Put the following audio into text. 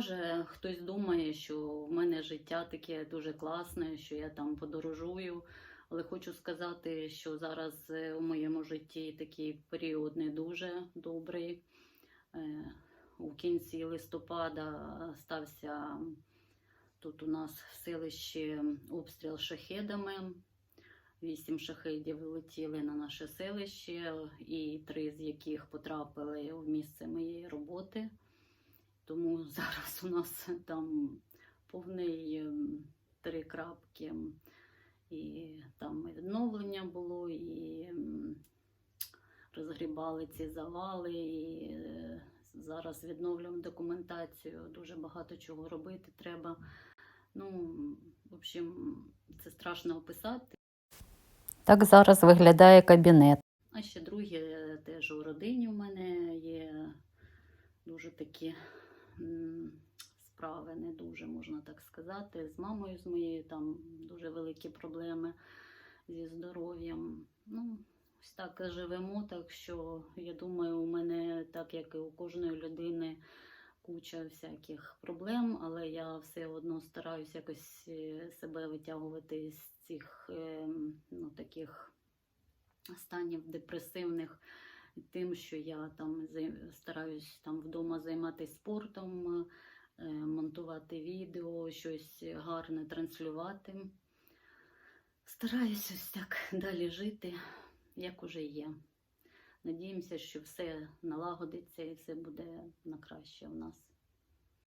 може хтось думає, що в мене життя таке дуже класне, що я там подорожую. Але хочу сказати, що зараз е, у моєму житті такий період не дуже добрий. Е, У кінці листопада стався тут у нас в селищі обстріл шахедами. Вісім шахедів влетіли на наше селище, і три з яких потрапили в місце моєї роботи. Тому зараз у нас там повний ем, три крапки. І там і відновлення було, і ем, розгрібали ці завали, і е, зараз відновлюємо документацію. Дуже багато чого робити треба. Ну, в общем, це страшно описати. Так зараз виглядає кабінет. А ще друге, теж у родині у мене є дуже такі справи, не дуже можна так сказати. З мамою з моєю там дуже великі проблеми зі здоров'ям. Ну, ось так живемо, так що я думаю, у мене, так як і у кожної людини, куча всяких проблем, але я все одно стараюся якось е, себе витягувати з цих е, ну, таких станів депресивних тим, що я там стараюсь там вдома займатися спортом, е, монтувати відео, щось гарне транслювати. Стараюся ось так далі жити, як уже є. Надіємося, що все налагодиться і все буде на краще в нас.